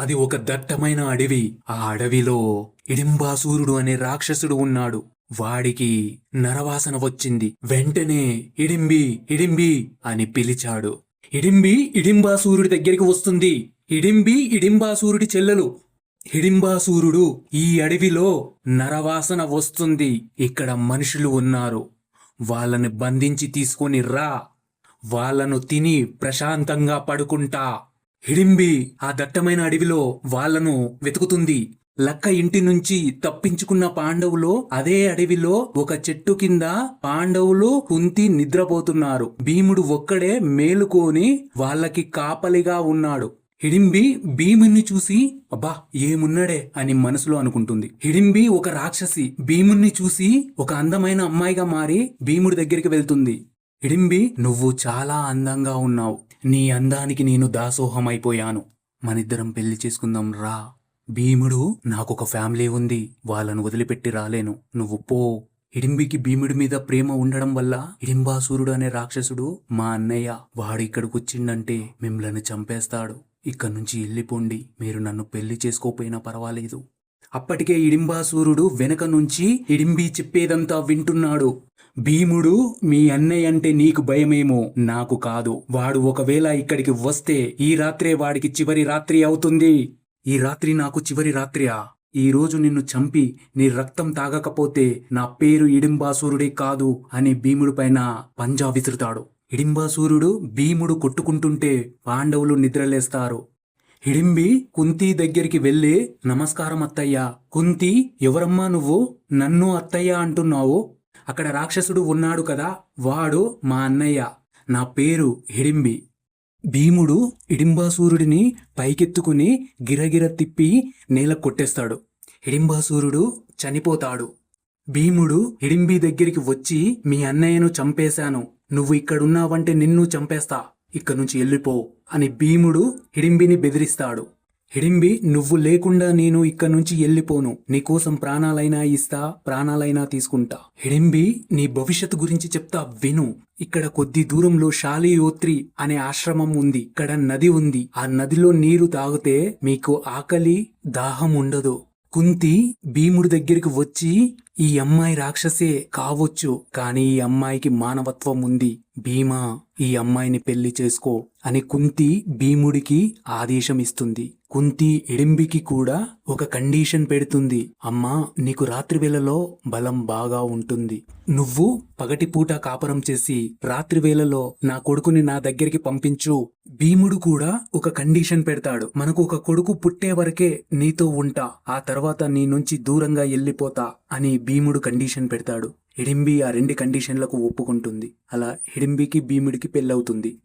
అది ఒక దట్టమైన అడవి. ఆ అడవిలో ఇడింబాసూరుడు అనే రాక్షసుడు ఉన్నాడు. వాడికి నరవాసన వచ్చింది. వెంటనే ఇడింబి ఇడింబి అని పిలిచాడు. ఇడింబి ఇడింబాసూరుడి దగ్గరికి వస్తుంది. ఇడింబి ఇడింబాసూరుడి చెల్లెలు. హిడింబాసూరుడు ఈ అడవిలో నరవాసన వస్తుంది. ఇక్కడ మనుషులు ఉన్నారు. వాళ్ళని బంధించి తీసుకొని రా. వాళ్ళను తిని ప్రశాంతంగా పడుకుంటా. హిడింబి ఆ దట్టమైన అడవిలో వాళ్ళను వెతుకుతుంది. లక్క ఇంటి నుంచి తప్పించుకున్న పాండవులు అదే అడవిలో ఒక చెట్టు కింద పాండవులు కుంతి నిద్రపోతున్నారు. భీముడు ఒక్కడే మేలుకొని వాళ్ళకి కాపలిగా ఉన్నాడు. హిడింబి భీముణ్ణి చూసి అబ్బా ఏమున్నాడే? అని మనసులో అనుకుంటుంది. హిడింబి ఒక రాక్షసి భీముణ్ణి చూసి ఒక అందమైన అమ్మాయిగా మారి భీముడి దగ్గరికి వెళ్తుంది. హిడింబి నువ్వు చాలా అందంగా ఉన్నావు. నీ అందానికి నేను దాసోహమైపోయాను. మనిద్దరం పెళ్ళి చేసుకుందాం రా. భీముడు నాకొక ఫ్యామిలీ ఉంది. వాళ్ళను వదిలిపెట్టి రాలేను. నువ్వు పో. హిడింబికి భీముడి మీద ప్రేమ ఉండడం వల్ల హిడింబాసూరుడు అనే రాక్షసుడు మా అన్నయ్య వాడు ఇక్కడికి వచ్చిండంటే మిమ్మల్ని చంపేస్తాడు. ఇక్కడి నుంచి వెళ్ళిపోండి మీరు నన్ను పెళ్ళి చేసుకోపోయినా పర్వాలేదు. అప్పటికే ఇడింబాసూరుడు వెనక నుంచి ఇడింబి చెప్పేదంతా వింటున్నాడు. భీముడు మీ అన్నయ్య అంటే నీకు భయమేమో? నాకు కాదు. వాడు ఒకవేళ ఇక్కడికి వస్తే ఈ రాత్రే వాడికి చివరి రాత్రి అవుతుంది. ఈ రాత్రి నాకు చివరి రాత్రియా? ఈరోజు నిన్ను చంపి నీ రక్తం తాగకపోతే నా పేరు ఇడింబాసూరుడే కాదు అని భీముడి పైన పంజా విసురుతాడు. ఇడింబాసూరుడు భీముడు కొట్టుకుంటుంటే పాండవులు నిద్రలేస్తారు. హిడింబి కుంతి దగ్గరికి వెళ్ళి నమస్కారం అత్తయ్య. కుంతి ఎవరమ్మా నువ్వు? నన్ను అత్తయ్య అంటున్నావు. అక్కడ రాక్షసుడు ఉన్నాడు కదా వాడు మా అన్నయ్య. నా పేరు హిడింబి. భీముడు హిడింబాసూరుడిని పైకెత్తుకుని గిరగిర తిప్పి నేల కొట్టేస్తాడు. హిడింబాసూరుడు చనిపోతాడు. భీముడు హిడింబి దగ్గరికి వచ్చి మీ అన్నయ్యను చంపేశాను. నువ్వు ఇక్కడున్నావంటే నిన్ను చంపేస్తా. ఇక్కడి నుంచి వెళ్ళిపో అని భీముడు హిడింబిని బెదిరిస్తాడు. హిడింబి నువ్వు లేకుండా నేను ఇక్కడి నుంచి వెళ్ళిపోను నీకోసం ప్రాణాలైనా ఇస్తా ప్రాణాలైనా తీసుకుంటా. హిడింబి నీ భవిష్యత్తు గురించి చెప్తా విను. ఇక్కడ కొద్ది దూరంలో శాలియోత్రి అనే ఆశ్రమం ఉంది. ఇక్కడ నది ఉంది. ఆ నదిలో నీరు తాగితే మీకు ఆకలి దాహం ఉండదు. కుంతి భీముడి దగ్గరికి వచ్చి ఈ అమ్మాయి రాక్షసే కావచ్చు కానీ ఈ అమ్మాయికి మానవత్వం ఉంది. భీమా ఈ అమ్మాయిని పెళ్ళి చేసుకో. అని కుంతి భీముడికి ఆదేశం ఇస్తుంది కుంతి ఎడింబికి కూడా ఒక కండిషన్ పెడుతుంది. అమ్మా నీకు రాత్రివేళలో బలం బాగా ఉంటుంది. నువ్వు పగటిపూట కాపరం చేసి రాత్రివేళలో నా కొడుకుని నా దగ్గరికి పంపించు. భీముడు కూడా ఒక కండిషన్ పెడతాడు. మనకు ఒక కొడుకు పుట్టే వరకే నీతో ఉంటా. ఆ తర్వాత నీ నుంచి దూరంగా వెళ్ళిపోతా అని భీముడు కండిషన్ పెడతాడు. హిడింబి ఆ రెండు కండిషన్లకు ఒప్పుకుంటుంది. అలా హిడింబికి భీముడికి పెళ్ళవుతుంది.